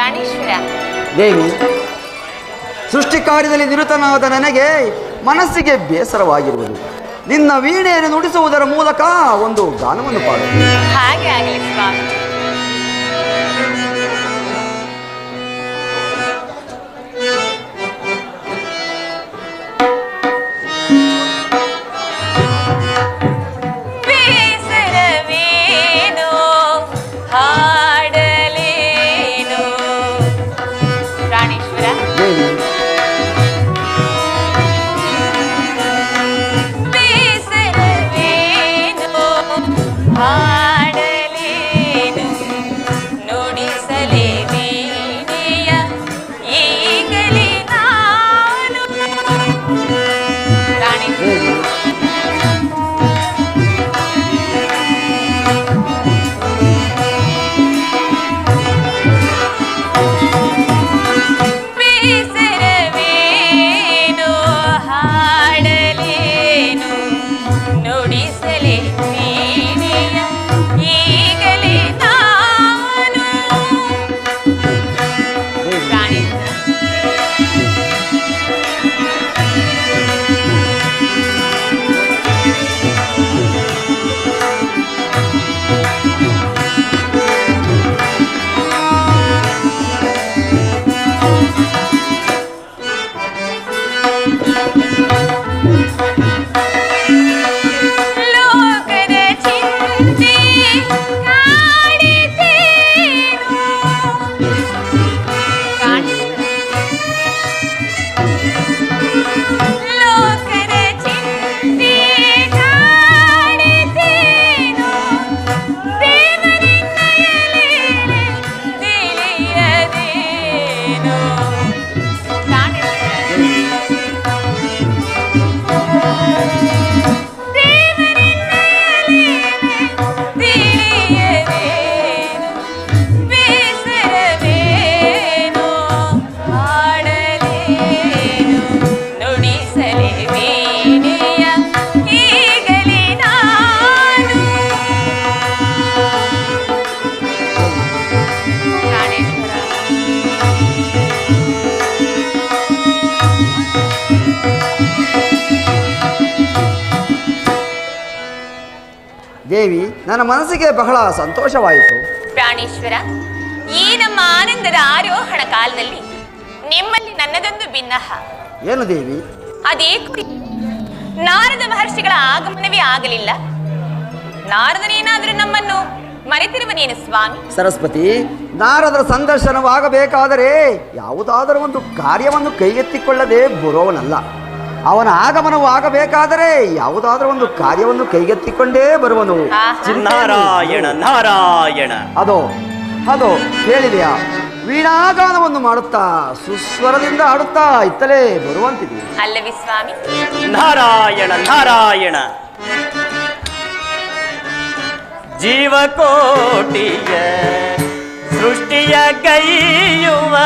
ಪ್ರಾಣೇಶ್ವರ. ದೇವಿ ಸೃಷ್ಟಿ ಕಾರ್ಯದಲ್ಲಿ ನಿರತನಾದ ನನಗೆ ಮನಸ್ಸಿಗೆ ಬೇಸರವಾಗಿರುವುದು. ನಿನ್ನ ವೀಣೆಯನ್ನು ನುಡಿಸುವುದರ ಮೂಲಕ ಒಂದು ಗಾನವನ್ನು ಪಾಡು. ಹಾಗೆ ಆಗಲಿ ಸ್ವಾಮಿ. ದೇವಿ ನನ್ನ ಮನಸ್ಸಿಗೆ ಬಹಳ ಸಂತೋಷವಾಯಿತು. ಪ್ರಾಣೇಶ್ವರ ಈ ನಮ್ಮ ಆನಂದದ ಆರೋಹಣ ಕಾಲದಲ್ಲಿ ನಿಮ್ಮಲ್ಲಿ ನನ್ನದೊಂದು ಭಿನ್ನಹ ಏನು ದೇವಿ? ಅದೇ ಕುರಿ. ನಾರದ ಮಹರ್ಷಿಗಳ ಆಗಮನವೇ ಆಗಲಿಲ್ಲ. ನಾರದನೇನಾದರೂ ನಮ್ಮನ್ನು ಮರೆತಿರುವನೇನು ಸ್ವಾಮಿ? ಸರಸ್ವತಿ ನಾರದರ ಸಂದರ್ಶನವಾಗಬೇಕಾದರೆ ಯಾವುದಾದರೂ ಒಂದು ಕಾರ್ಯವನ್ನು ಕೈಗೆತ್ತಿಕೊಳ್ಳದೆ ಬರುವವನಲ್ಲ. ಅವನ ಆಗಮನವು ಆಗಬೇಕಾದರೆ ಯಾವುದಾದರೂ ಒಂದು ಕಾರ್ಯವನ್ನು ಕೈಗೆತ್ತಿಕೊಂಡೇ ಬರುವನು. ನಾರಾಯಣ ನಾರಾಯಣ. ಅದು ಅದು ಹೇಳಿದೆಯಾ ವೀಣಾಗಾನವನ್ನು ಮಾಡುತ್ತಾ ಸುಸ್ವರದಿಂದ ಆಡುತ್ತಾ ಇತ್ತಲೇ ಬರುವಂತಿದೆ ಅಲ್ಲವಿ ಸ್ವಾಮಿ. ನಾರಾಯಣ ನಾರಾಯಣ. ಜೀವಕೋಟಿಯ ಸೃಷ್ಟಿಯ ಗೈಯುವ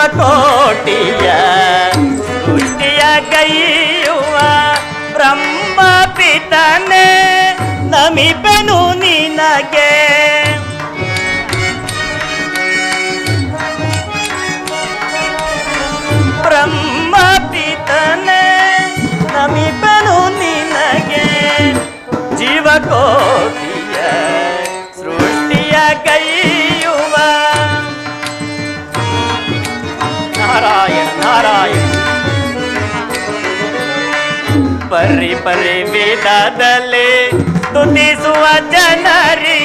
ಜೀವಕೋಟಿಯ ಸೃಷ್ಟಿಯ ಗೈಯುವ ಬ್ರಹ್ಮ ಪಿತನೆ ನಮಿಪೆನು ನಿನಗೆ ಪರಿ ಪರಿ ವೇದದಲ್ಲಿ ಸ್ತುತಿಸುವ ಜನರಿಗೆ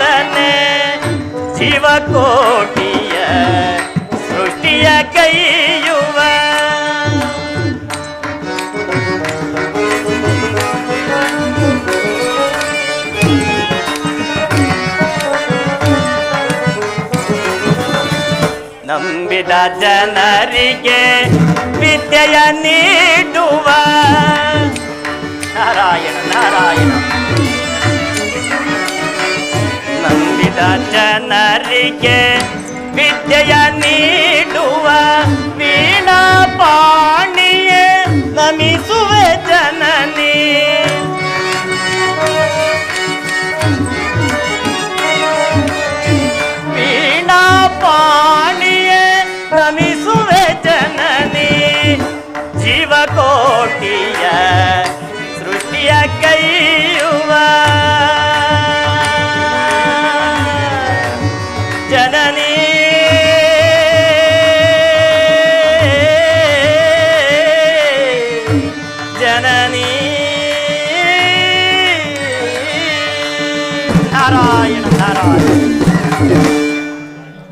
ಆತನೇ ಶಿವಕೋಟಿಯ ಸೃಷ್ಟಿಯ ಕೈಯುವ. ನಂಬಿದ ಜನರಿಗೆ ವಿದ್ಯೆಯ ನೀಡುವ. ಜನರಿಗೆ ವಿದ್ಯೆಯ ನೀಡುವ ವೀಣಾ ಪಾಣಿಯೇ ನಮಿಸುವೆ ಜನನಿ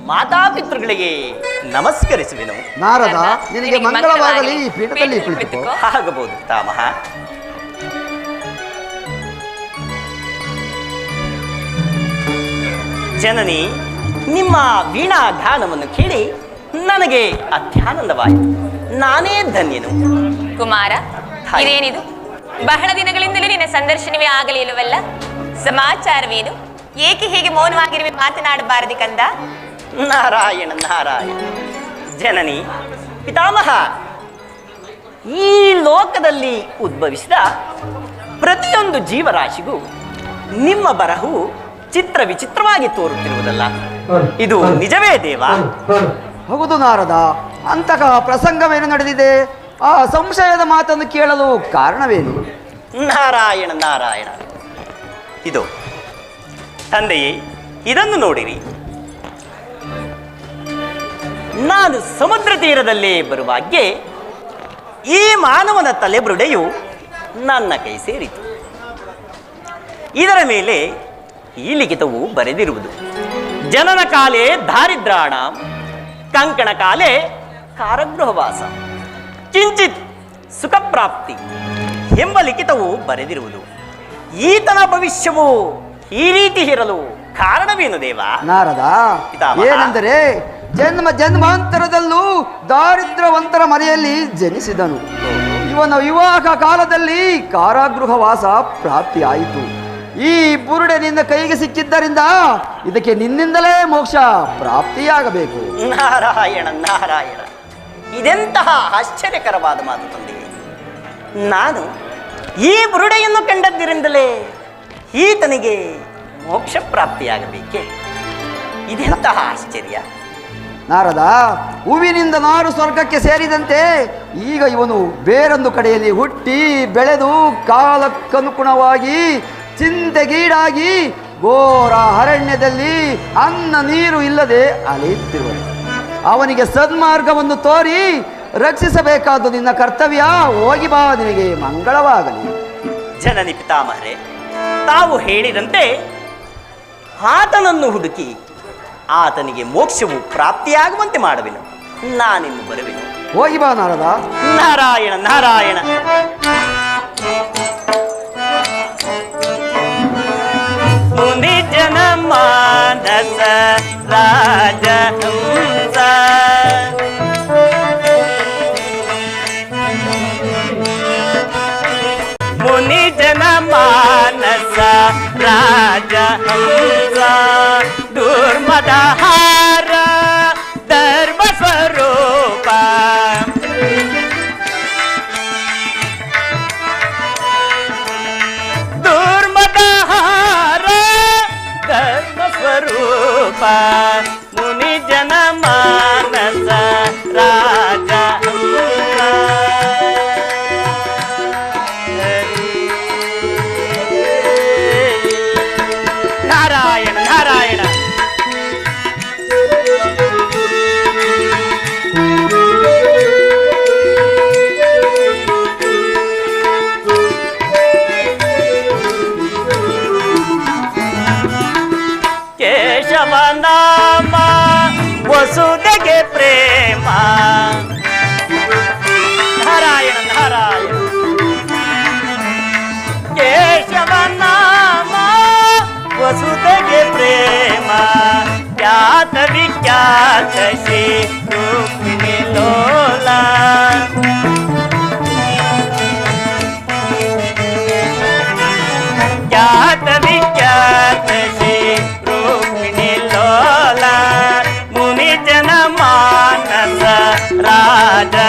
ಮಾತಾಪಿತೃಗಳಿಗೆ ನಮಸ್ಕರಿಸುವೆನು ನಾರದ ನಿನಗೆ ಮಂಗಳವಾಗಲಿ ಈ ಪೀಠದಲ್ಲಿ ಕುಳಿತುಕೋ. ಆಗಬಹುದು ತಾಮಹ. ಜನನಿ ನಿಮ್ಮ ವೀಣಾ ಗಾನವನ್ನು ಕೇಳಿ ನನಗೆ ಅತ್ಯಾನಂದವಾಯಿತು ನಾನೇ ಧನ್ಯನು. ಕುಮಾರ. ಇದೇನಿದು? ಬಹಳ ದಿನಗಳಿಂದಲೇ ನಿನ್ನ ಸಂದರ್ಶನವೇ ಆಗಲಿಲ್ಲವಲ್ಲ? ಸಮಾಚಾರವೇನು? ಏಕೆ ಹೀಗೆ ಮೌನವಾಗಿರುವೆ ಮಾತನಾಡಬಾರದಿ ಕಂದ? ನಾರಾಯಣ ನಾರಾಯಣ. ಜನನಿ ಪಿತಾಮಹ ಈ ಲೋಕದಲ್ಲಿ ಉದ್ಭವಿಸಿದ ಪ್ರತಿಯೊಂದು ಜೀವರಾಶಿಗೂ ನಿಮ್ಮ ಬರಹವು ಚಿತ್ರ ವಿಚಿತ್ರವಾಗಿ ತೋರುತ್ತಿರುವುದಲ್ಲ. ಇದು ನಿಜವೇ ದೇವ? ಹೌದು ನಾರದ ಅಂತಹ ಪ್ರಸಂಗವೇನು ನಡೆದಿದೆ? ಆ ಸಂಶಯದ ಮಾತನ್ನು ಕೇಳಲು ಕಾರಣವೇನು? ನಾರಾಯಣ ನಾರಾಯಣ. ಇದು ತಂದೆಯೇ, ಇದನ್ನು ನೋಡಿರಿ. ನಾನು ಸಮುದ್ರ ತೀರದಲ್ಲಿ ಬರುವಾಗೆ ಈ ಮಾನವನ ತಲೆಬುರುಡೆಯು ನನ್ನ ಕೈ ಸೇರಿತು. ಇದರ ಮೇಲೆ ಈ ಲಿಖಿತವು ಬರೆದಿರುವುದು. ಜನನ ಕಾಲೇ ದಾರಿದ್ರಾಣ, ಕಂಕಣ ಕಾಲೇ ಕಾರಗೃಹವಾಸ. ಕಿಂಚಿತ್ ಸುಖಪ್ರಾಪ್ತಿ ಎಂಬ ಲಿಖಿತವು ಬರೆದಿರುವುದು. ಈತನ ಭವಿಷ್ಯವು? ಈ ರೀತಿ ಇರಲು ಕಾರಣವೇನು ದೇವ? ನಾರದ ಏನೆಂದರೆ ಜನ್ಮ ಜನ್ಮಾಂತರದಲ್ಲೂ ದಾರಿದ್ರವಂತರ ಮನೆಯಲ್ಲಿ ಜನಿಸಿದನು. ಇವನ ವಿವಾಹ ಕಾಲದಲ್ಲಿ ಕಾರಾಗೃಹವಾಸ ಪ್ರಾಪ್ತಿಯಾಯಿತು. ಈ ಬುರುಡೆನಿಂದ ಕೈಗೆ ಸಿಕ್ಕಿದ್ದರಿಂದ ಇದಕ್ಕೆ ನಿನ್ನಿಂದಲೇ ಮೋಕ್ಷ ಪ್ರಾಪ್ತಿಯಾಗಬೇಕು. ನಾರಾಯಣ ನಾರಾಯಣ. ಇದೆಂತಹ ಆಶ್ಚರ್ಯಕರವಾದ ಮಾತು ತಂದೆ. ನಾನು ಈ ಬುರುಡೆಯನ್ನು ಕಂಡದ್ದರಿಂದಲೇ ಈತನಿಗೆ ಮೋಕ್ಷ ಪ್ರಾಪ್ತಿಯಾಗಬೇಕೆ? ಇದೆಂತಹ ಆಶ್ಚರ್ಯ? ನಾರದ ಹೂವಿನಿಂದ ನಾರು ಸ್ವರ್ಗಕ್ಕೆ ಸೇರಿದಂತೆ ಈಗ ಇವನು ಬೇರೊಂದು ಕಡೆಯಲ್ಲಿ ಹುಟ್ಟಿ ಬೆಳೆದು ಕಾಲಕ್ಕನುಗುಣವಾಗಿ ಚಿಂತೆಗೀಡಾಗಿ ಘೋರ ಅರಣ್ಯದಲ್ಲಿ ಅನ್ನ ನೀರು ಇಲ್ಲದೆ ಅಲೆಯುತ್ತಿರುವನು. ಅವನಿಗೆ ಸನ್ಮಾರ್ಗವನ್ನು ತೋರಿ ರಕ್ಷಿಸಬೇಕಾದ ನಿನ್ನ ಕರ್ತವ್ಯ. ಹೋಗಿ ಬಾ ನಿನಗೆ ಮಂಗಳವಾಗಲಿ. ಜನನಿ ಪಿತಾಮಹರೇ ತಾವು ಹೇಳಿದಂತೆ ಆತನನ್ನು ಹುಡುಕಿ ಆತನಿಗೆ ಮೋಕ್ಷವು ಪ್ರಾಪ್ತಿಯಾಗುವಂತೆ ಮಾಡುವೆನು. ನಾನಿನ್ನು ಬರುವೆನು. ಹೋಗಿ ಬಾ ನಾರದ. ನಾರಾಯಣ ನಾರಾಯಣ. ಮುನಿ ಜನ ಮಾನಸ ರಾಜಹಂಸ ರಾಜಹಂಸ ದುರ್ಮದ ಹಾರ ಧರ್ಮ ಸ್ವರೂಪ ದುರ್ಮದಹಾರ ಧರ್ಮ ಸ್ವರೂಪ शशि रुक्मिणी लोला ज्ञात विख्यात श्री रुक्मिणी लोला मुनिजन मानस राजा